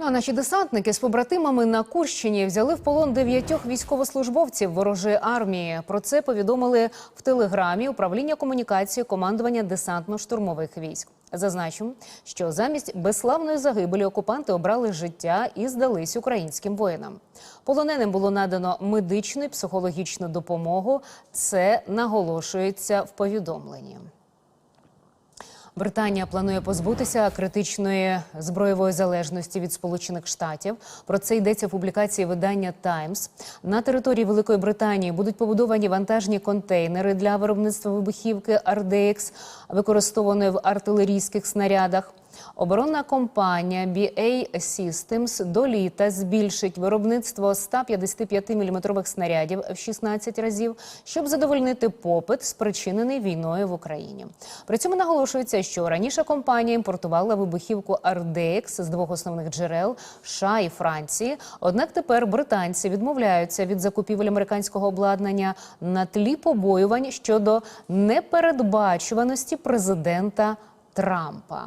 Ну а наші десантники з побратимами на Курщині взяли в полон дев'ятьох військовослужбовців ворожої армії. Про це повідомили в телеграмі управління комунікації командування десантно-штурмових військ. Зазначу, що замість безславної загибелі окупанти обрали життя і здались українським воїнам. Полоненим було надано медичну і психологічну допомогу. Це наголошується в повідомленні. Британія планує позбутися критичної зброєвої залежності від Сполучених Штатів. Про це йдеться в публікації видання Таймс. На території Великої Британії будуть побудовані вантажні контейнери для виробництва вибухівки Ардекс, використованої в артилерійських снарядах. Оборонна компанія BA Systems до літа збільшить виробництво 155-мм снарядів в 16 разів, щоб задовольнити попит, спричинений війною в Україні. При цьому наголошується, що раніше компанія імпортувала вибухівку RDX з двох основних джерел США і Франції. Однак тепер британці відмовляються від закупівель американського обладнання на тлі побоювань щодо непередбачуваності президента Трампа.